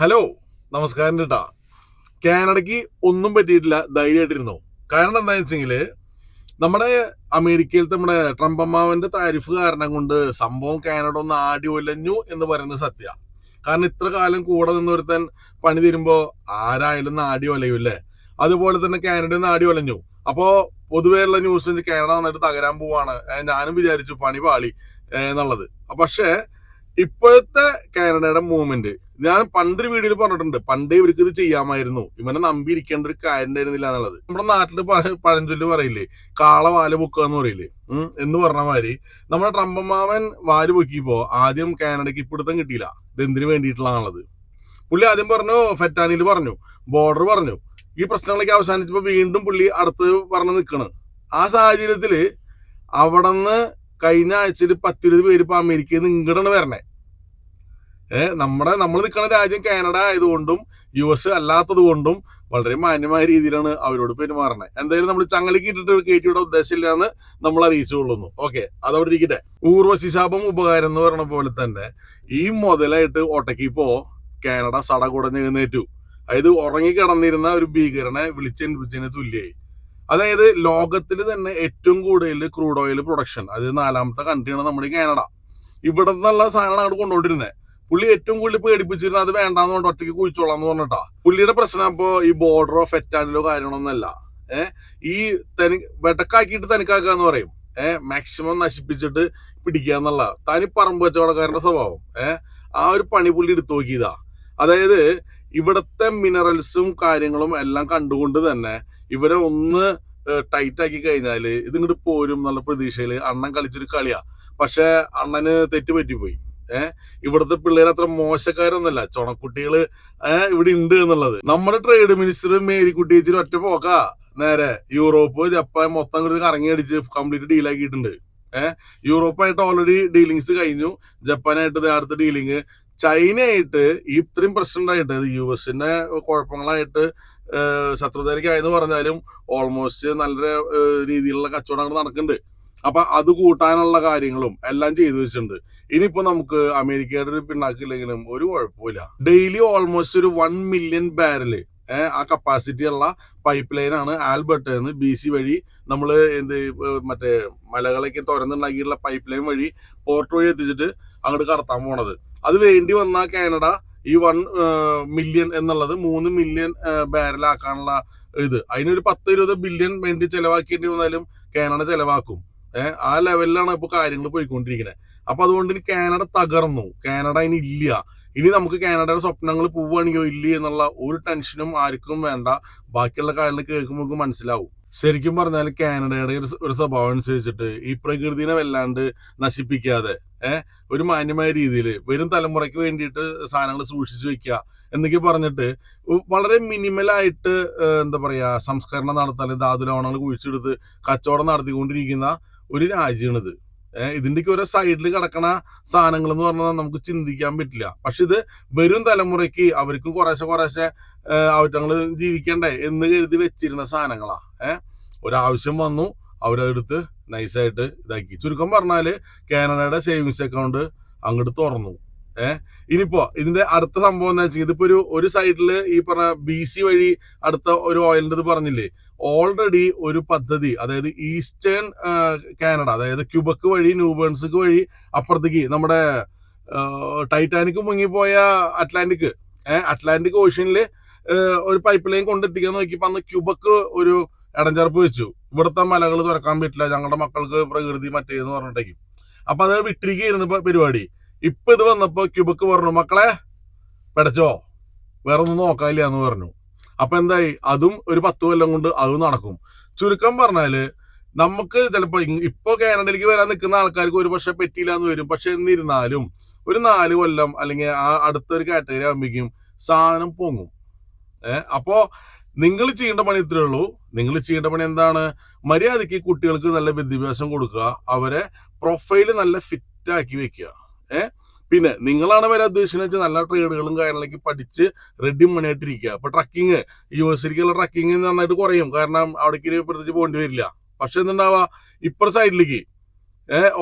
Hello നമസ്കാരം കേട്ടാ കാനഡയ്ക്ക് ഒന്നും പറ്റിയിട്ടില്ല ധൈര്യമായിട്ടിരുന്നു. കാരണം എന്താണെന്ന് വെച്ചെങ്കിൽ നമ്മുടെ അമേരിക്കയിലത്തെ നമ്മുടെ ട്രംപ് അമ്മാവന്റെ താരിഫ് കാരണം കൊണ്ട് സംഭവം കാനഡ ഒന്ന് ആടി ഒലഞ്ഞു എന്ന് പറയുന്നത് സത്യ. കാരണം ഇത്ര കാലം കൂടെ നിന്നൊരുത്തൻ പണി തരുമ്പോൾ ആരായാലും നാടി ഒലയൂല്ലേ അതുപോലെ തന്നെ കാനഡ നാടി ഒലഞ്ഞു. അപ്പോ പൊതുവെയുള്ള ന്യൂസ് കാനഡ വന്നിട്ട് തകരാൻ പോവാണ്. ഞാനും വിചാരിച്ചു പണി പാളി എന്നുള്ളത്. പക്ഷേ ഇപ്പോഴത്തെ കാനഡയുടെ മൂവ്മെന്റ് ഞാൻ പണ്ടൊരു വീഡിയോയിൽ പറഞ്ഞിട്ടുണ്ട് പണ്ടേ ഇവർക്ക് ഇത് ചെയ്യാമായിരുന്നു. ഇവനെ നമ്പിയിരിക്കേണ്ട ഒരു കാര്യം ഉണ്ടായിരുന്നില്ല എന്നുള്ളത്. നമ്മുടെ നാട്ടിൽ പഴ- പഴഞ്ചൊല്ല് പറയില്ലേ കാള വാൽ പൊക്കുക എന്ന് പറയില്ലേ? എന്ന് പറഞ്ഞ മാതിരി നമ്മുടെ ട്രംപമാവൻ വാൽ പൊക്കിയപ്പോ ആദ്യം കാനഡയ്ക്ക് ഇപ്പിടുത്തം കിട്ടിയില്ല. ഇത് എന്തിനു വേണ്ടിയിട്ടുള്ളതാണുള്ളത് പുള്ളി ആദ്യം പറഞ്ഞു ഫെറ്റാനിയിൽ പറഞ്ഞു ബോർഡർ പറഞ്ഞു. ഈ പ്രശ്നങ്ങളൊക്കെ അവസാനിച്ചപ്പോ വീണ്ടും പുള്ളി അടുത്ത് പറഞ്ഞു നിൽക്കണ് ആ സാഹചര്യത്തിൽ നിന്ന് കഴിഞ്ഞ ആഴ്ചയിൽ പത്തിരുപത് പേര് ഇപ്പൊ അമേരിക്കയിൽ നിന്ന് ഇങ്ങോട്ടാണ് വരണേ. നമ്മുടെ നമ്മൾ നിൽക്കുന്ന രാജ്യം കാനഡ ആയതുകൊണ്ടും യു എസ് അല്ലാത്തത് കൊണ്ടും വളരെ മാന്യമായ രീതിയിലാണ് അവരോട് പെരുമാറണത് എന്തായാലും നമ്മൾ ചങ്ങലിക്ക് ഇട്ടിട്ട് കയറ്റിയുടെ ഉദ്ദേശമില്ല എന്ന് നമ്മൾ അറിയിച്ചു കൊള്ളുന്നു. ഓക്കെ അതവിടെ ഇരിക്കട്ടെ. ഊർവശിശാപം ഉപകാരം എന്ന് പറയുന്ന പോലെ തന്നെ ഈ മുതലായിട്ട് ഒട്ടക്കിപ്പോ കാനഡ സട കുടഞ്ഞ് എഴുന്നേറ്റു. അതായത് ഉറങ്ങിക്കിടന്നിരുന്ന ഒരു ഭീകരനെ വിളിച്ചെണിപ്പിച്ചതിന് തുല്യായി. അതായത് ലോകത്തിൽ തന്നെ ഏറ്റവും കൂടുതൽ ക്രൂഡ് ഓയിൽ പ്രൊഡക്ഷൻ അതായത് നാലാമത്തെ കൺട്രിയാണ് നമ്മുടെ കാനഡ. ഇവിടെ നിന്നുള്ള സാധനമാണ് അങ്ങോട്ട് കൊണ്ടുകൊണ്ടിരുന്നത് പുള്ളി ഏറ്റവും കൂടുതൽ പേടിപ്പിച്ചിരുന്നത് അത് വേണ്ടാന്ന് കൊണ്ട് ഒറ്റയ്ക്ക് കുഴിച്ചോളാം എന്ന് പറഞ്ഞിട്ടാ. പുള്ളിയുടെ പ്രശ്നം അപ്പോ ഈ ബോർഡറോ ഫെറ്റാനിലോ കാര്യങ്ങളൊന്നല്ല ഏഹ് ഈ തനി വെട്ടക്കാക്കിയിട്ട് തനിക്കാക്കുക എന്ന് പറയും. ഏഹ് മാക്സിമം നശിപ്പിച്ചിട്ട് പിടിക്കുക എന്നുള്ള. തനി പറമ്പ് കച്ചവടക്കാരന്റെ സ്വഭാവം. ഏഹ് ആ ഒരു പണി പുള്ളി എടുത്തു നോക്കിയതാ. അതായത് ഇവിടത്തെ മിനറൽസും കാര്യങ്ങളും എല്ലാം കണ്ടുകൊണ്ട് തന്നെ ഇവരെ ഒന്ന് ടൈറ്റ് ആക്കി കഴിഞ്ഞാൽ ഇതിങ്ങോട്ട് പോരും എന്നുള്ള പ്രതീക്ഷയിൽ അണ്ണൻ കളിച്ചൊരു കളിയാ. പക്ഷെ അണ്ണന് തെറ്റ് പറ്റിപ്പോയി. ഏഹ് ഇവിടുത്തെ പിള്ളേർ അത്ര മോശക്കാരൊന്നുമല്ല. ചുണക്കുട്ടികൾ ഏഹ് ഇവിടെ ഉണ്ട് എന്നുള്ളത്. നമ്മുടെ ട്രേഡ് മിനിസ്റ്റർ മേരിക്കുട്ടി ചേച്ചി ഒറ്റ പോക്കാ. നേരെ യൂറോപ്പ് ജപ്പാൻ മൊത്തം കൂടി കറങ്ങി അടിച്ച് കംപ്ലീറ്റ് ഡീലാക്കിയിട്ടുണ്ട് ഏഹ് യൂറോപ്പായിട്ട് ഓൾറെഡി ഡീലിങ്സ് കഴിഞ്ഞു. ജപ്പാനായിട്ട് അടുത്ത ഡീലിങ് ചൈനയായിട്ട് ഇത്രയും പ്രശ്നം ഉണ്ടായിട്ട് യു എസിന്റെ കുഴപ്പങ്ങളായിട്ട് ശത്രുതാരിക്കായെന്ന് പറഞ്ഞാലും ഓൾമോസ്റ്റ് നല്ല രീതിയിലുള്ള കച്ചവടങ്ങൾ നടക്കുന്നുണ്ട്. അപ്പൊ അത് കൂട്ടാനുള്ള കാര്യങ്ങളും എല്ലാം ചെയ്തു വെച്ചിട്ടുണ്ട്. ഇനിയിപ്പോ നമുക്ക് അമേരിക്കയുടെ ഒരു പിണ്ണാക്കില്ലെങ്കിലും ഒരു കുഴപ്പമില്ല. ഡെയിലി ഓൾമോസ്റ്റ് ഒരു വൺ മില്യൺ ബാരൽ ആ കപ്പാസിറ്റി ഉള്ള പൈപ്പ് ലൈൻ ആണ് ആൽബർട്ട് എന്ന് ബി സി വഴി നമ്മൾ എന്ത് മറ്റേ മലകളൊക്കെ തുറന്നുണ്ടാക്കിയിട്ടുള്ള പൈപ്പ് ലൈൻ വഴി പോർട്ട് വഴി എത്തിച്ചിട്ട് അങ്ങോട്ട് കടത്താൻ പോണത്. അത് വേണ്ടി വന്ന കാനഡ ഈ വൺ മില്യൺ എന്നുള്ളത് മൂന്ന് മില്യൺ ബാരലാക്കാനുള്ള ഇത്. അതിനൊരു പത്ത് ഇരുപത് ബില്യൺ വേണ്ടി ചെലവാക്കേണ്ടി വന്നാലും കാനഡ ചെലവാക്കും. ഏഹ് ആ ലെവലിലാണ് ഇപ്പൊ കാര്യങ്ങൾ പോയിക്കൊണ്ടിരിക്കുന്നത് അപ്പൊ അതുകൊണ്ട് ഇനി കാനഡ തകർന്നു. കാനഡ ഇനി ഇല്ല. ഇനി നമുക്ക് കാനഡയുടെ സ്വപ്നങ്ങൾ പോവുകയാണെങ്കിലോ ഇല്ല എന്നുള്ള ഒരു ടെൻഷനും ആർക്കും വേണ്ട. ബാക്കിയുള്ള കാര്യങ്ങൾ കേൾക്കുമ്പോൾ നമുക്ക് മനസ്സിലാവും. ശരിക്കും പറഞ്ഞാൽ കാനഡയുടെ ഒരു സ്വഭാവം അനുസരിച്ചിട്ട് ഈ പ്രകൃതിനെ വല്ലാണ്ട് നശിപ്പിക്കാതെ ഏഹ് ഒരു മാന്യമായ രീതിയിൽ വരും തലമുറയ്ക്ക് വേണ്ടിയിട്ട് സാധനങ്ങൾ സൂക്ഷിച്ചു വെക്കുക എന്നൊക്കെ പറഞ്ഞിട്ട് വളരെ മിനിമലായിട്ട് എന്താ പറയാ സംസ്കരണം നടത്താൻ ധാതുലവണങ്ങൾ കുഴിച്ചെടുത്ത് കച്ചവടം നടത്തിക്കൊണ്ടിരിക്കുന്ന ഒരു രാജ്യമാണിത്. ഏഹ് ഇതിന്റെയൊക്കെ ഓരോ സൈഡിൽ കിടക്കണ സാധനങ്ങൾ എന്ന് പറഞ്ഞാൽ നമുക്ക് ചിന്തിക്കാൻ പറ്റില്ല. പക്ഷെ ഇത് വരും തലമുറയ്ക്ക് അവർക്കും കുറേശ്ശെ കുറേശ്ശെ അവറ്റങ്ങൾ ജീവിക്കണ്ടേ എന്ന് കരുതി വെച്ചിരുന്ന സാധനങ്ങളാ. ഏഹ് ഒരാവശ്യം വന്നു അവരതെടുത്ത് നൈസായിട്ട് ഇതാക്കി. ചുരുക്കം പറഞ്ഞാൽ കാനഡയുടെ സേവിങ്സ് അക്കൗണ്ട് അങ്ങോട്ട് തുറന്നു. ഏഹ് ഇനിയിപ്പോ ഇതിന്റെ അടുത്ത സംഭവം എന്താ വെച്ചാൽ ഇതിപ്പോ ഒരു ഒരു സൈഡിൽ ഈ പറഞ്ഞ ബി സി വഴി അടുത്ത ഒരു ഓയിലിന്റെ ഇത് പറഞ്ഞില്ലേ? ഓൾറെഡി ഒരു പദ്ധതി അതായത് ഈസ്റ്റേൺ കാനഡ അതായത് ക്യൂബക്ക് വഴി ന്യൂബേൺസ്ക്ക് വഴി അപ്പുറത്തേക്ക് നമ്മുടെ ടൈറ്റാനിക് മുങ്ങിപ്പോയ അറ്റ്ലാന്റിക് അറ്റ്ലാന്റിക് ഓഷ്യനിൽ ഒരു പൈപ്പ് ലൈൻ കൊണ്ടെത്തിക്കാൻ നോക്കിയപ്പോ അന്ന് ക്യൂബക്ക് ഒരു ഇടഞ്ചേർപ്പ് വെച്ചു. ഇവിടുത്തെ മലകൾ തുറക്കാൻ പറ്റില്ല ഞങ്ങളുടെ മക്കൾക്ക് പ്രകൃതി മറ്റേന്ന് പറഞ്ഞിട്ടേക്കും. അപ്പൊ അത് വിട്ടിരിക്കുകയായിരുന്നു ഇപ്പൊ പരിപാടി. ഇപ്പൊ ഇത് വന്നപ്പോ ക്യൂബക്ക് പറഞ്ഞു മക്കളെ പെടച്ചോ വേറെ ഒന്നും നോക്കാനില്ല എന്ന് പറഞ്ഞു. അപ്പൊ എന്തായി? അതും ഒരു പത്ത് കൊല്ലം കൊണ്ട് അതും നടക്കും. ചുരുക്കം പറഞ്ഞാൽ നമുക്ക് ചിലപ്പോ ഇപ്പൊ കാനഡയിലേക്ക് വരാൻ നിൽക്കുന്ന ആൾക്കാർക്ക് ഒരു പക്ഷെ പറ്റിയില്ല എന്ന് വരും. പക്ഷെ എന്നിരുന്നാലും ഒരു നാല് കൊല്ലം അല്ലെങ്കിൽ ആ അടുത്തൊരു കാറ്റഗറി ആകുമ്പോഴേക്കും സാധനം പൊങ്ങും. ഏഹ് അപ്പോ നിങ്ങൾ ചെയ്യേണ്ട പണി ഇത്രേ ഉള്ളൂ. നിങ്ങൾ ചെയ്യേണ്ട പണി എന്താണ്? മര്യാദയ്ക്ക് കുട്ടികൾക്ക് നല്ല വിദ്യാഭ്യാസം കൊടുക്കുക. അവരെ പ്രൊഫൈൽ നല്ല ഫിറ്റ് ആക്കി വെക്കുക. ഏഹ് പിന്നെ നിങ്ങളാണ് വരെ ഉദ്ദേശിക്കുന്നത് വെച്ചാൽ നല്ല ട്രേഡുകളും കാര്യങ്ങളൊക്കെ പഠിച്ച് റെഡി മണിയായിട്ടിരിക്കുക. അപ്പൊ ട്രക്കിങ് യു എസിലേക്കുള്ള ട്രക്കിങ് നന്നായിട്ട് കുറയും. കാരണം അവിടേക്ക് പ്രത്യേകിച്ച് പോകേണ്ടി വരില്ല. പക്ഷെ എന്തുണ്ടാവുക ഇപ്പുറ സൈഡിലേക്ക്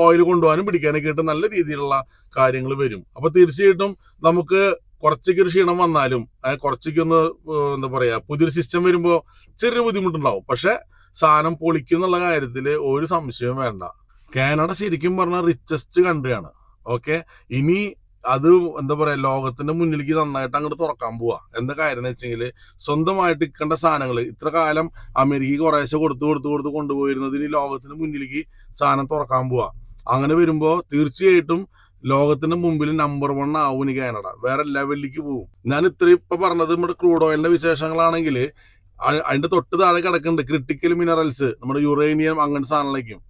ഓയിൽ കൊണ്ടുപോകാനും പിടിക്കാനൊക്കെ ആയിട്ട് നല്ല രീതിയിലുള്ള കാര്യങ്ങൾ വരും. അപ്പൊ തീർച്ചയായിട്ടും നമുക്ക് കുറച്ചൊക്കെ ഒരു ക്ഷീണം വന്നാലും കുറച്ചൊക്കെ ഒന്ന് എന്താ പറയാ പുതിയൊരു സിസ്റ്റം വരുമ്പോൾ ചെറിയ ബുദ്ധിമുട്ടുണ്ടാവും. പക്ഷെ സാധനം പൊളിക്കും എന്നുള്ള കാര്യത്തിൽ ഒരു സംശയവും വേണ്ട. കാനഡ ശരിക്കും പറഞ്ഞാൽ റിച്ചസ്റ്റ് കൺട്രിയാണ് ഓക്കെ? ഇനി അത് എന്താ പറയാ ലോകത്തിന്റെ മുന്നിലേക്ക് നന്നായിട്ട് അങ്ങോട്ട് തുറക്കാൻ പോവാ. എന്താ കാര്യം എന്ന് വെച്ചെങ്കിൽ സ്വന്തമായിട്ട് ഇക്കേണ്ട സാധനങ്ങൾ ഇത്ര കാലം അമേരിക്ക കുറേശ്ശെ കൊടുത്തു കൊടുത്തു കൊടുത്ത് കൊണ്ടുപോയിരുന്നതിന് ലോകത്തിന് മുന്നിലേക്ക് സാധനം തുറക്കാൻ പോവാ. അങ്ങനെ വരുമ്പോ തീർച്ചയായിട്ടും ലോകത്തിന്റെ മുമ്പിൽ നമ്പർ വൺ ആവും കാനഡ. വേറെ ലെവലിലേക്ക് പോകും ഞാൻ ഇത്രയും ഇപ്പൊ പറഞ്ഞത് നമ്മുടെ ക്രൂഡ് ഓയിലിന്റെ വിശേഷങ്ങളാണെങ്കിൽ അതിന്റെ തൊട്ട് താഴെ കിടക്കുന്നുണ്ട് ക്രിട്ടിക്കൽ മിനറൽസ് നമ്മുടെ യുറേനിയം അങ്ങനത്തെ സാധനങ്ങളിലേക്കും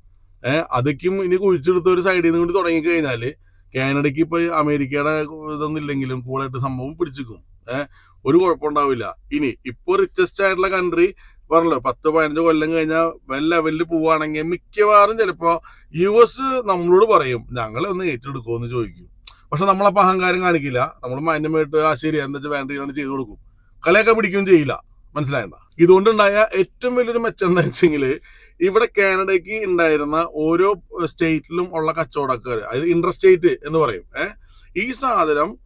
ഏഹ് അതൊക്കെയും ഇനി കുഴിച്ചെടുത്ത ഒരു സൈഡിൽ നിന്ന് കൊണ്ട് തുടങ്ങി കഴിഞ്ഞാൽ കാനഡയ്ക്ക് ഇപ്പൊ അമേരിക്കയുടെ ഇതൊന്നില്ലെങ്കിലും കൂടുതലായിട്ട് സംഭവം പിടിച്ചിരിക്കും. ഏഹ് ഒരു കുഴപ്പമുണ്ടാവില്ല. ഇനി ഇപ്പൊ റിച്ചസ്റ്റ് ആയിട്ടുള്ള കൺട്രി പറഞ്ഞല്ലോ പത്ത് പതിനഞ്ച് കൊല്ലം കഴിഞ്ഞാൽ വെൽ ലെവലിൽ പോവുകയാണെങ്കിൽ മിക്കവാറും ചിലപ്പോ യു എസ് നമ്മളോട് പറയും ഞങ്ങളെ ഒന്ന് ഏറ്റെടുക്കുമെന്ന് ചോദിക്കും. പക്ഷെ നമ്മളപ്പോ അഹങ്കാരം കാണിക്കില്ല. നമ്മൾ മാന്യമായിട്ട് ആ ശരി എന്താ വെച്ചാൽ വേണ്ട രീതിയിൽ ചെയ്തു കൊടുക്കും. കളിയൊക്കെ പിടിക്കുകയും ചെയ്യില്ല. മനസ്സിലായണ്ട ഇതുകൊണ്ടുണ്ടായ ഏറ്റവും വലിയൊരു മെച്ചം എന്താ വെച്ചെങ്കിൽ ഇവിടെ കാനഡയ്ക്ക് ഉണ്ടായിരുന്ന ഓരോ സ്റ്റേറ്റിലും ഉള്ള കച്ചവടക്കാർ അതായത് ഇന്റർസ്റ്റേറ്റ് എന്ന് പറയും. ഈ സാധനം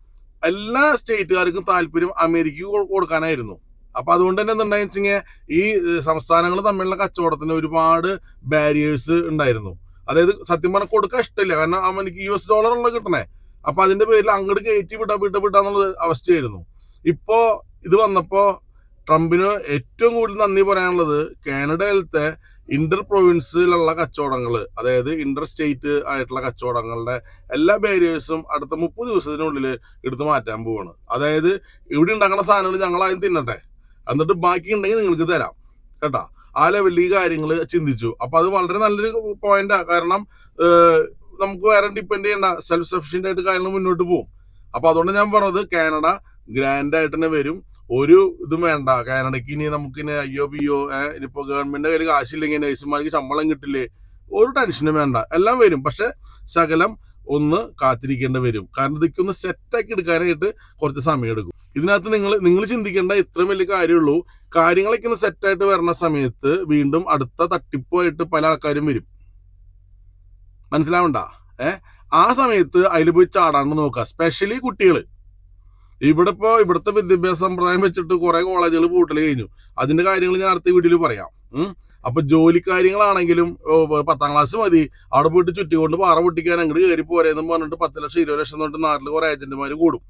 എല്ലാ സ്റ്റേറ്റുകാർക്കും താല്പര്യം അമേരിക്കക്ക് കൊടുക്കാനായിരുന്നു. അപ്പൊ അതുകൊണ്ട് തന്നെ എന്തുണ്ടായെന്ന് ഈ സംസ്ഥാനങ്ങൾ തമ്മിലുള്ള കച്ചവടത്തിന് ഒരുപാട് ബാരിയേഴ്സ് ഉണ്ടായിരുന്നു. അതായത് സത്യം പറഞ്ഞാൽ കൊടുക്കാൻ ഇഷ്ടമില്ല. കാരണം അവനിക്ക് യു എസ് ഡോളറുള്ള കിട്ടണേ. അപ്പൊ അതിന്റെ പേരിൽ അങ്ങോട്ട് കയറ്റി വിടാ വിട്ട വിട്ടാന്നുള്ള അവസ്ഥയായിരുന്നു. ഇപ്പോ ഇത് വന്നപ്പോ ട്രംപിന് ഏറ്റവും കൂടുതൽ നന്ദി പറയാനുള്ളത് കാനഡയിലത്തെ ഇന്റർ പ്രൊവിൻസിലുള്ള കച്ചവടങ്ങൾ അതായത് ഇന്റർ സ്റ്റേറ്റ് ആയിട്ടുള്ള കച്ചവടങ്ങളുടെ എല്ലാ ബാരിയേഴ്സും അടുത്ത മുപ്പത് ദിവസത്തിനുള്ളിൽ എടുത്തു മാറ്റാൻ പോവാണ്. അതായത് ഇവിടെ ഉണ്ടാക്കുന്ന സാധനങ്ങൾ ഞങ്ങൾ ആദ്യം തിന്നട്ടെ. എന്നിട്ട് ബാക്കി ഉണ്ടെങ്കിൽ നിങ്ങൾക്ക് തരാം. കേട്ടാ? ആ ലെവലിൽ ഈ കാര്യങ്ങൾ ചിന്തിച്ചു. അപ്പൊ അത് വളരെ നല്ലൊരു പോയിന്റാ കാരണം നമുക്ക് വേറെ ഡിപ്പെൻഡ് ചെയ്യണ്ട. സെൽഫ് സഫീഷ്യന്റ് ആയിട്ട് കാര്യങ്ങൾ മുന്നോട്ട് പോകും അപ്പൊ അതുകൊണ്ട് ഞാൻ പറഞ്ഞത് കാനഡ ഗ്രാൻഡ് ആയിട്ട് തന്നെ വരും. ഒരു ഇതും വേണ്ട. കാനഡയ്ക്ക് ഇനി നമുക്ക് ഇനി അയ്യോ പിയോ ഇനിയിപ്പോ ഗവൺമെന്റിന്റെ കയ്യിൽ കാശില്ലെങ്കിൽ നഴ്സുമാർക്ക് ശമ്പളം കിട്ടില്ലേ? ഒരു ടെൻഷനും വേണ്ട. എല്ലാം വരും. പക്ഷെ ശകലം ഒന്ന് കാത്തിരിക്കേണ്ടി വരും. കാരണം ഇതൊക്കെ ഒന്ന് സെറ്റാക്കി എടുക്കാനായിട്ട് കുറച്ച് സമയം എടുക്കും ഇതിനകത്ത് നിങ്ങൾ നിങ്ങൾ ചിന്തിക്കേണ്ട ഇത്രയും വലിയ കാര്യമുള്ളൂ. കാര്യങ്ങളൊക്കെ ഒന്ന് സെറ്റായിട്ട് വരുന്ന സമയത്ത് വീണ്ടും അടുത്ത തട്ടിപ്പുമായിട്ട് പല ആൾക്കാരും വരും. മനസ്സിലാവണ്ട? ഏഹ് ആ സമയത്ത് അതിൽ പോയി ചാടാണ്ട് നോക്കുക സ്പെഷ്യലി കുട്ടികൾ ഇവിടെ ഇപ്പോ ഇവിടുത്തെ വിദ്യാഭ്യാസ സമ്പ്രദായം വെച്ചിട്ട് കുറെ കോളേജുകൾ പൂട്ടൽ കഴിഞ്ഞു. അതിന്റെ കാര്യങ്ങൾ ഞാൻ അടുത്ത വീഡിയോയിൽ പറയാം. അപ്പൊ ജോലി കാര്യങ്ങളാണെങ്കിലും ഓ, പത്താം ക്ലാസ് മതി. അവിടെ പോയിട്ട് ചുറ്റിക്കൊണ്ട് പാറ പൊട്ടിക്കാൻ അങ്ങോട്ട് കയറി പോരെന്ന് പറഞ്ഞിട്ട് പത്ത് ലക്ഷം ഇരുപത് ലക്ഷം തൊട്ട് നാട്ടിൽ കുറെ ഏജന്റുമാർ കൂടും.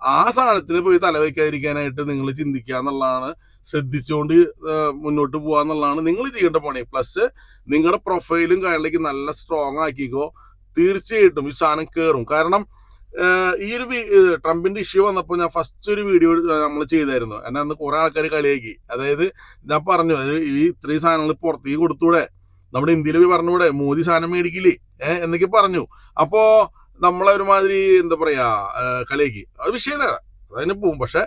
ആ സാധനത്തിന് പോയി തലവയ്ക്കാതിരിക്കാനായിട്ട് നിങ്ങൾ ചിന്തിക്കുക എന്നുള്ളതാണ്. ശ്രദ്ധിച്ചുകൊണ്ട് മുന്നോട്ട് പോവുക എന്നുള്ളതാണ് നിങ്ങൾ ചെയ്യേണ്ട പണി. പ്ലസ് നിങ്ങളുടെ പ്രൊഫൈലും കാര്യങ്ങളിലേക്ക് നല്ല സ്ട്രോങ് ആക്കിക്കോ. തീർച്ചയായിട്ടും ഈ സാധനം കയറും കാരണം ഈ ഒരു ട്രംപിന്റെ ഇഷ്യൂ വന്നപ്പോൾ ഞാൻ ഫസ്റ്റ് ഒരു വീഡിയോ നമ്മൾ ചെയ്തായിരുന്നു. എന്നെ അന്ന് കുറെ ആൾക്കാർ കളിയാക്കി. അതായത് ഞാൻ പറഞ്ഞു ഈ ഇത്രയും സാധനങ്ങൾ പുറത്തേക്ക് കൊടുത്തൂടെ? നമ്മുടെ ഇന്ത്യയിൽ പോയി പറഞ്ഞൂടെ? മോദി സാധനം മേടിക്കില്ലേ? ഏഹ് എന്നൊക്കെ പറഞ്ഞു. അപ്പോ നമ്മളെ ഒരുമാതിരി എന്താ പറയാ കളിയാക്കി. അത് വിഷയമല്ല അതിന് പോവും. പക്ഷെ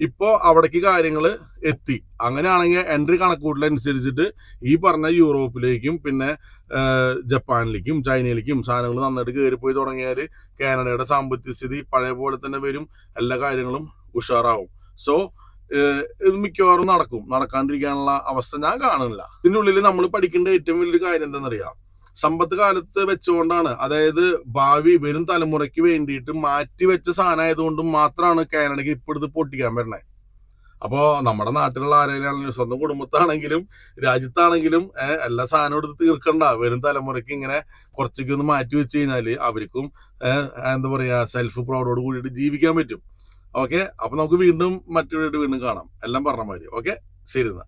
ഇപ്പോ അവിടേക്ക് കാര്യങ്ങൾ എത്തി. അങ്ങനെയാണെങ്കിൽ എൻട്രി കണക്കൂട്ടലനുസരിച്ചിട്ട് ഈ പറഞ്ഞ യൂറോപ്പിലേക്കും പിന്നെ ജപ്പാനിലേക്കും ചൈനയിലേക്കും സാധനങ്ങൾ നന്നായിട്ട് കയറിപ്പോയി തുടങ്ങിയാൽ കാനഡയുടെ സാമ്പത്തിക സ്ഥിതി പഴയ പോലെ തന്നെ വരും. എല്ലാ കാര്യങ്ങളും ഉഷാറാവും. സോ ഇത് മിക്കവാറും നടക്കും. നടക്കാണ്ടിരിക്കാനുള്ള അവസ്ഥ ഞാൻ കാണുന്നില്ല. ഇതിനുള്ളിൽ നമ്മൾ പഠിക്കേണ്ട ഏറ്റവും വലിയൊരു കാര്യം എന്താണെന്നറിയാം? സമ്പത്ത് കാലത്ത് വെച്ചുകൊണ്ടാണ്. അതായത് ഭാവി വരും തലമുറയ്ക്ക് വേണ്ടിയിട്ട് മാറ്റി വെച്ച സാധനമായതുകൊണ്ട് മാത്രമാണ് കാനഡയ്ക്ക് ഇപ്പോഴത്തെ പൊട്ടിക്കാൻ വരണേ. അപ്പോ നമ്മുടെ നാട്ടിലുള്ള ആരെങ്കിലും സ്വന്തം കുടുംബത്താണെങ്കിലും രാജ്യത്താണെങ്കിലും എല്ലാ സാധനവും എടുത്ത് തീർക്കണ്ട. വരും തലമുറയ്ക്ക് ഇങ്ങനെ കുറച്ചൊക്കെ ഒന്ന് മാറ്റി വെച്ച് കഴിഞ്ഞാൽ അവർക്കും എന്താ പറയാ സെൽഫ് പ്രൗഡോട് കൂടിയിട്ട് ജീവിക്കാൻ പറ്റും. ഓക്കെ അപ്പൊ നമുക്ക് വീണ്ടും മറ്റൊരു വീണ്ടും കാണാം. എല്ലാം പറഞ്ഞ മാതിരി. ഓക്കെ ശരി എന്നാ.